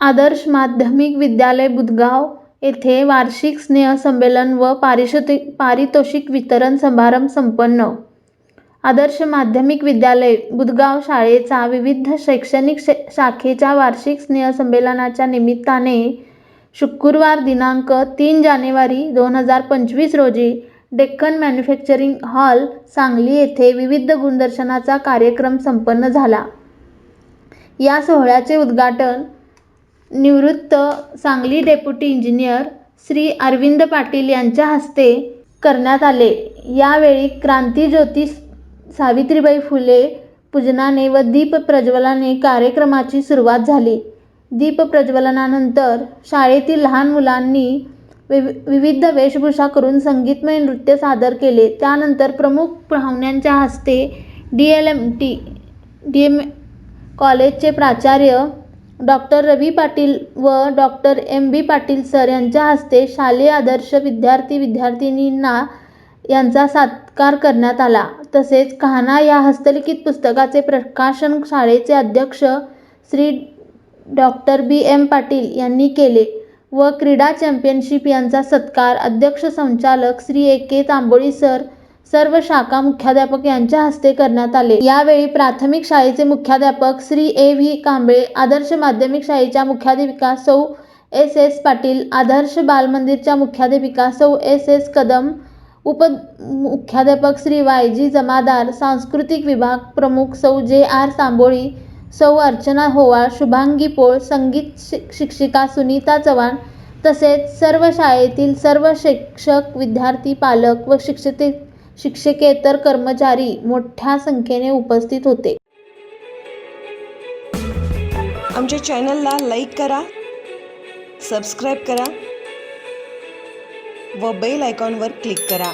आदर्श माध्यमिक विद्यालय बुधगाव येथे वार्षिक स्नेहसंमेलन व पारितोषिक पारितोषिक वितरण समारंभ संपन्न. आदर्श माध्यमिक विद्यालय बुधगाव शाळेचा विविध शैक्षणिक शे शाखेच्या वार्षिक स्नेहसंमेलनाच्या निमित्ताने शुक्रवार दिनांक तीन जानेवारी दोन हजार पंचवीस रोजी डेक्कन मॅन्युफॅक्चरिंग हॉल सांगली येथे विविध गुणदर्शनाचा कार्यक्रम संपन्न झाला. या सोहळ्याचे उद्घाटन निवृत्त सांगली डेप्युटी इंजिनियर श्री अरविंद पाटील यांच्या हस्ते करण्यात आले. यावेळी क्रांतीज्योती सावित्रीबाई फुले पूजनाने व दीप प्रज्वलाने कार्यक्रमाची सुरुवात झाली. दीप प्रज्वलनानंतर शाळेतील लहान मुलांनी विवि विविध वेशभूषा करून संगीतमय नृत्य सादर केले. त्यानंतर प्रमुख पाहुण्यांच्या हस्ते D L M T D M कॉलेजचे प्राचार्य डॉक्टर रवी पाटील व doctor M B Patil sir यांच्या हस्ते शालेय आदर्श विद्यार्थी विद्यार्थिनींना यांचा सत्कार करण्यात आला. तसेच कान्हा या हस्तलिखित पुस्तकाचे प्रकाशन शाळेचे अध्यक्ष Shri doctor B M Patil यांनी केले व क्रीडा चॅम्पियनशिप यांचा सत्कार अध्यक्ष संचालक Shri A K Tamboli sir सर्व शाखा मुख्याध्यापक यांच्या हस्ते करण्यात आले. यावेळी प्राथमिक शाळेचे मुख्याध्यापक श्री ए व्ही कांबळे आदर्श माध्यमिक शाळेच्या मुख्याध्यापिका सौ एस एस पाटील आदर्श बालमंदिरच्या मुख्याध्यापिका सौ एस एस कदम उप मुख्याध्यापक श्री वाय जी जमादार सांस्कृतिक विभाग प्रमुख सौ जे आर सांबोळी सौ अर्चना होवाळ शुभांगी पोळ संगीत शि शिक्षिका सुनीता चव्हाण तसेच सर्व शाळेतील सर्व शिक्षक विद्यार्थी पालक व शिक्षते शिक्षकेतर कर्मचारी मोठ्या संख्येने उपस्थित होते. आमच्या चॅनलला लाईक करा सबस्क्राईब करा व बेल आयकॉनवर क्लिक करा.